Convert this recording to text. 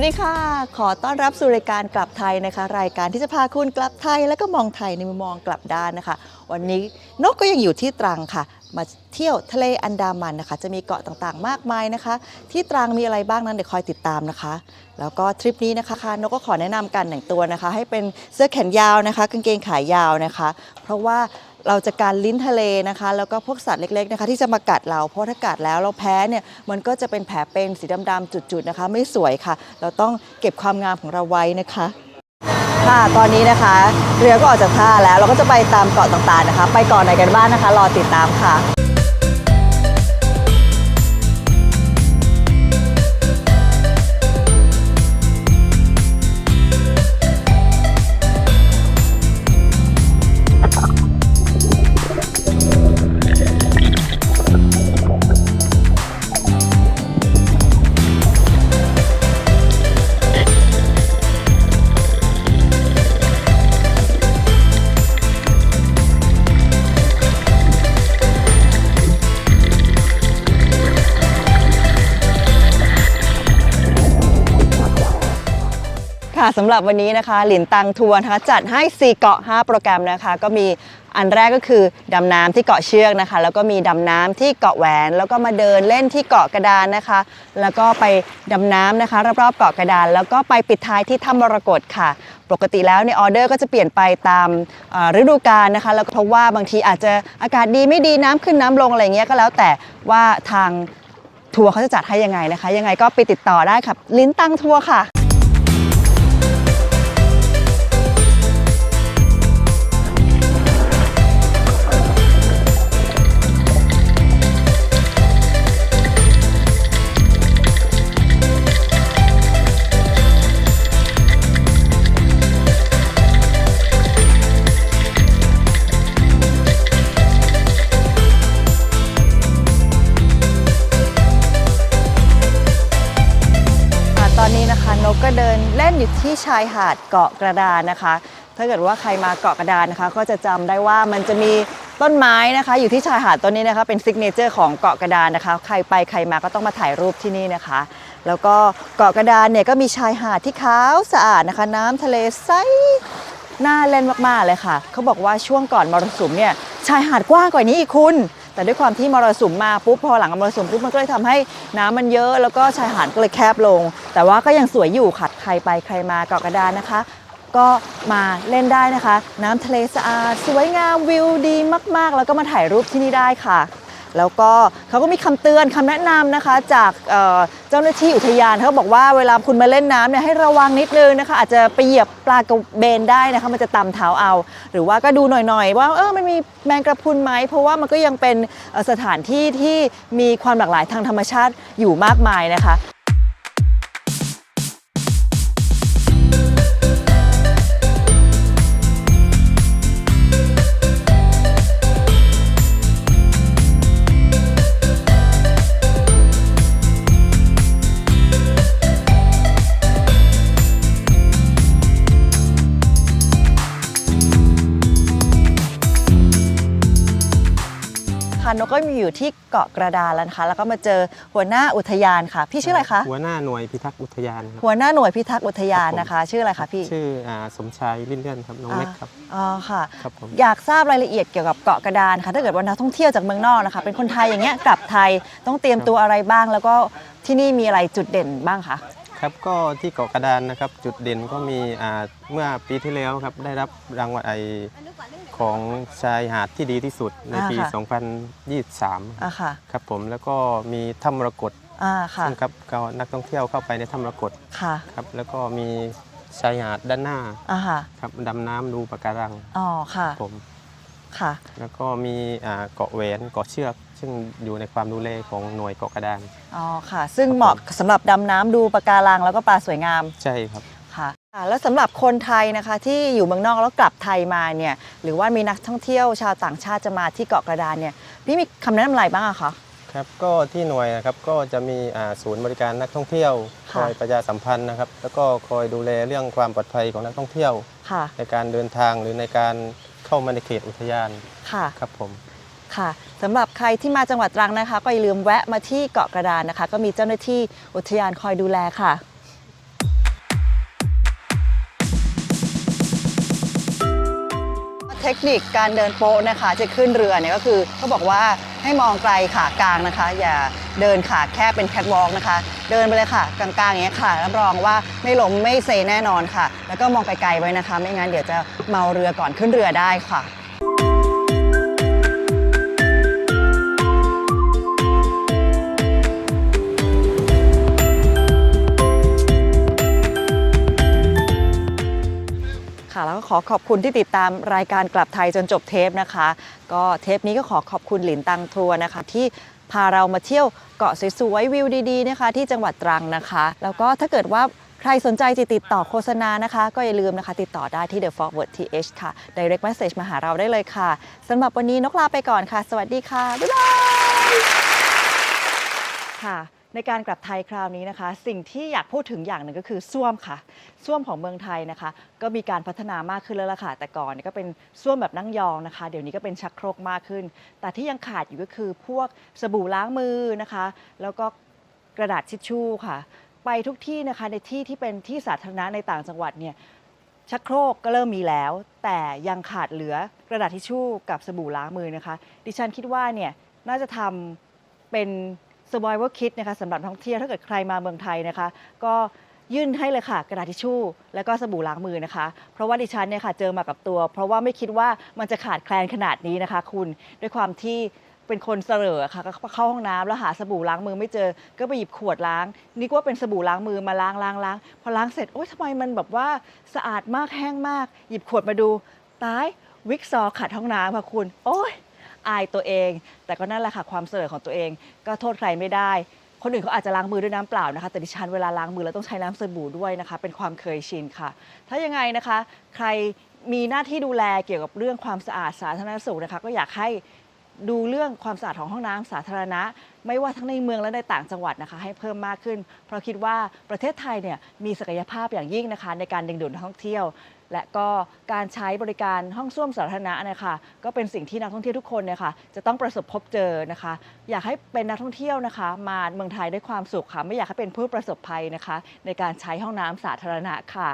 วัสดีค่ะ ขอต้อนรับสู่รายการกลับไทยนะคะ รายการที่จะพาคุณกลับไทย แล้วก็มองไทยในมุมมองกลับด้านนะคะ วันนี้นกก็ยังอยู่ที่ตรังค่ะ มาเที่ยวทะเลอันดามันนะคะ จะมีเกาะต่างๆ มากมายนะคะ ที่ตรังมีอะไรบ้างนั้นเดี๋ยวคอยติดตามนะคะ แล้วก็ทริปนี้นะคะคะนกก็ขอแนะนำการแต่งตัวนะคะ ให้เป็นเสื้อแขนยาวนะคะกางเกงขายาวนะคะ เพราะว่า เราจะการลิ้นทะเลนะคะ แล้วก็พวกสัตว์เล็กๆนะคะ ที่จะมากัดเราเพราะถ้ากัดแล้วเราแพ้เนี่ยมันก็จะเป็นแผลเป็นสีดำๆจุดๆนะคะ ไม่สวยค่ะ เราต้องเก็บความงามของเราไว้นะคะค่ะตอนนี้นะคะ เรือก็ออกจากท่าแล้วเราก็จะไปตามเกาะต่างๆนะคะ ไปเกาะไหนกันบ้างนะคะ รอติดตามค่ะ สำหรับวันนี้นะคะ หลินตังทัวร์นะคะจัดให้ 4 เกาะ 5 โปรแกรมนะคะ ก็มีอันแรกก็คือดำน้ำที่เกาะเชือกนะคะ แล้วก็มีดำน้ำที่เกาะแหวน แล้วก็มาเดินเล่นที่เกาะกระดานนะคะ แล้วก็ไปดำน้ำนะคะ รอบๆเกาะกระดาน แล้วก็ไปปิดท้ายที่ถ้ำมรกตค่ะ ปกติแล้วในออเดอร์ก็จะเปลี่ยนไปตามฤดูกาลนะคะ แล้วก็เพราะว่าบางทีอาจจะอากาศดีไม่ดีน้ำขึ้นน้ำลงอะไรเงี้ยก็แล้วแต่ว่าทางทัวร์เขาจะจัดให้ยังไงนะคะ ยังไงก็ไปติดต่อได้ค่ะลิ้นตังทัวร์ค่ะ อยู่ที่ชายหาดเกาะกระดานนะคะ ถ้าเกิดว่าใครมาเกาะกระดานนะคะ ก็จะจำได้ว่ามันจะมีต้นไม้นะคะ อยู่ที่ชายหาดต้นนี้นะคะ เป็นซิกเนเจอร์ของเกาะกระดานนะคะ ใครไปใครมาก็ต้องมาถ่ายรูปที่นี่นะคะ แล้วก็เกาะกระดานเนี่ยก็มีชายหาดที่ขาวสะอาดนะคะ น้ำทะเลใสน่าเล่นมากๆเลยค่ะ เขาบอกว่าช่วงก่อนมรสุมเนี่ยชายหาดกว้างกว่านี้อีกคุณ แต่ด้วยความที่มรสุมมาปุ๊บพอหลังมรสุมปุ๊บมันก็เลยทำให้น้ำมันเยอะแล้วก็ชายหาดก็เลยแคบลง แต่ว่าก็ยังสวยอยู่ค่ะใครไปใครมาเกาะกระดานนะคะ ก็มาเล่นได้นะคะ น้ำทะเลสะอาดสวยงามวิวดีมาก ๆ แล้วก็มาถ่ายรูปที่นี่ได้ค่ะ แล้วก็เขาก็มีคำเตือนคำแนะนำนะคะ จากเจ้าหน้าที่อุทยานเขาบอกว่าเวลาคุณมาเล่นน้ำเนี่ยให้ระวังนิดนึงนะคะ อาจจะไปเหยียบปลากระเบนได้นะคะ มันจะตำเท้าเอา หรือว่าก็ดูหน่อยๆ ว่าเออมันมีแมงกระพุนไหมเพราะว่ามันก็ยังเป็นสถานที่ที่มีความหลากหลายทางธรรมชาติอยู่มากมายนะคะ นกก็มีอยู่ที่เกาะกระดานแล้วนะคะแล้วก็มาเจอหัวหน้าอุทยานค่ะ พี่ชื่ออะไรคะหัวหน้าหน่วยพิทักษ์อุทยานครับหัวหน้าหน่วยพิทักษ์อุทยานนะคะ ชื่ออะไรคะพี่ชื่ออาสมชายลิ้นเลื่อนครับน้องเล็กครับอ๋อค่ะ ครับผมอยากทราบรายละเอียดเกี่ยวกับเกาะกระดานค่ะ ถ้าเกิดว่านักท่องเที่ยวจากเมืองนอกนะคะเป็นคนไทยอย่างเงี้ยกลับไทยต้องเตรียมตัวอะไรบ้าง แล้วก็ที่นี่มีอะไรจุดเด่นบ้างคะ ครับก็ที่เกาะกระดานนะครับจุดเด่นก็มีอ่าเมื่อปีที่แล้วครับได้รับรางวัลไอของชายหาดที่ดีที่สุดในปีอ่าค่ะ2023อะค่ะครับผมแล้วก็มีถ้ำมรกตอ่าค่ะซึ่งครับก็นักท่องเที่ยวเข้าไปในถ้ำมรกตค่ะครับแล้วก็มีชายหาดด้านหน้าอ่าค่ะครับดำน้ำดูปะการังอ๋อค่ะผมค่ะแล้วก็มีอ่าเกาะแหวนเกาะเชือก ซึ่งอยู่ในความดูแลของหน่วยเกาะกระดาน อ๋อค่ะ ซึ่งเหมาะสำหรับดำน้ำดูปะการังแล้วก็ปลาสวยงามใช่ครับ ค่ะค่ะ แล้วสำหรับคนไทยนะคะที่อยู่เมืองนอกแล้วกลับไทยมาเนี่ยหรือว่ามีนักท่องเที่ยวชาวต่างชาติจะมาที่เกาะกระดานเนี่ยพี่มีคำแนะนำอะไรบ้างอะคะ ครับก็ที่หน่วยนะครับก็จะมีอ่าศูนย์บริการนักท่องเที่ยวคค่ะ อยประชาสัมพันธ์นะครับ แล้วก็คอยดูแลเรื่องความปลอดภัยของนักท่องเที่ยว ค่ะในการเดินทางหรือในการเข้ามาในเขตอุทยานค่ะ ครับผม ค่ะสำหรับใครที่มาจังหวัดตรังนะคะ ก็อย่าลืมแวะมาที่เกาะกระดานนะคะ ก็มีเจ้าหน้าที่อุทยานคอยดูแลค่ะเทคนิคการเดินโป๊ะนะคะจะขึ้นเรือเนี่ยก็คือเขาบอกว่าให้มองไกลขากลางนะคะ อย่าเดินขาแค่เป็นแคทวอล์กนะคะ เดินไปเลยค่ะ กลางๆอย่างเงี้ยค่ะรับรองว่าไม่หลมไม่เซแน่นอนค่ะ แล้วก็มองไกลๆไว้นะคะ ไม่งั้นเดี๋ยวจะเมาเรือก่อนขึ้นเรือได้ค่ะ ขอขอบคุณที่ติดตามรายการกลับไทยจนจบเทปนะคะ ก็เทปนี้ก็ขอขอบคุณหลินตังทัวร์นะคะ ที่พาเรามาเที่ยวเกาะสวยๆวิวดีๆนะคะ ที่จังหวัดตรังนะคะ แล้วก็ถ้าเกิดว่าใครสนใจจะติดต่อโฆษณานะคะ ก็อย่าลืมนะคะ ติดต่อได้ที่ The Forward TH ค่ะ Direct Message มาหาเราได้เลยค่ะสำหรับวันนี้นกลาไปก่อนค่ะ สวัสดีค่ะ บ๊ายบายค่ะ ในการกลับไทยคราวนี้นะคะ สิ่งที่อยากพูดถึงอย่างหนึ่งก็คือส้วมค่ะส้วมของเมืองไทยนะคะ ก็มีการพัฒนามากขึ้นแล้วล่ะค่ะแต่ก่อนเนี่ยก็เป็นส้วมแบบนั่งยองนะคะ เดี๋ยวนี้ก็เป็นชักโครกมากขึ้น แต่ที่ยังขาดอยู่ก็คือพวกสบู่ล้างมือนะคะ แล้วก็กระดาษทิชชู่ค่ะ ไปทุกที่นะคะในที่ที่เป็นที่สาธารณะในต่างจังหวัดเนี่ยชักโครกก็เริ่มมีแล้ว แต่ยังขาดเหลือกระดาษทิชชู่กับสบู่ล้างมือนะคะ ดิฉันคิดว่าเนี่ยน่าจะทำเป็น survival kit นะคะสำหรับท่องเที่ยวถ้าเกิดใครมาเมืองไทยนะคะ ก็ยื่นให้เลยค่ะกระดาษทิชชู่ แล้วก็สบู่ล้างมือนะคะ เพราะว่าดิฉันเนี่ยค่ะเจอมากับตัว เพราะว่าไม่คิดว่ามันจะขาดแคลนขนาดนี้นะคะ คุณด้วยความที่เป็นคนเสลอค่ะก็เข้าห้องน้ำแล้วหาสบู่ล้างมือไม่เจอ ก็ไปหยิบขวดล้างนึกว่าเป็นสบู่ล้างมือมาล้างล้างล้างพอล้างเสร็จโอ๊ยทำไมมันแบบว่าสะอาดมากแห้งมาก หยิบขวดมาดูตายวิกซอขัดห้องน้ำค่ะคุณ โอ๊ย อายตัวเอง แต่ก็นั่นแหละค่ะความเสลอของตัวเอง ก็โทษใครไม่ได้ คนอื่นเขาอาจจะล้างมือด้วยน้ำเปล่านะคะ แต่ดิฉันเวลาล้างมือแล้วต้องใช้น้ำสบู่ด้วยนะคะ เป็นความเคยชินค่ะ ถ้ายังไงนะคะ ใครมีหน้าที่ดูแลเกี่ยวกับเรื่องความสะอาดสาธารณสุขนะคะ ก็อยากให้ดูเรื่องความสะอาดของห้องน้ำสาธารณะ ไม่ว่าทั้งในเมืองและในต่างจังหวัดนะคะ ให้เพิ่มมากขึ้น เพราะคิดว่าประเทศไทยเนี่ยมีศักยภาพอย่างยิ่งนะคะ ในการดึงดูดนักท่องเที่ยว และก็การใช้บริการห้องส้วมสาธารณะนะคะก็เป็นสิ่งที่นักท่องเที่ยวทุกคนเนี่ยค่ะจะต้องประสบพบเจอนะคะ อยากให้เป็นนักท่องเที่ยวนะคะ มาเมืองไทยด้วยความสุขค่ะไม่อยากให้เป็นผู้ประสบภัยนะคะ ในการใช้ห้องน้ำสาธารณะค่ะ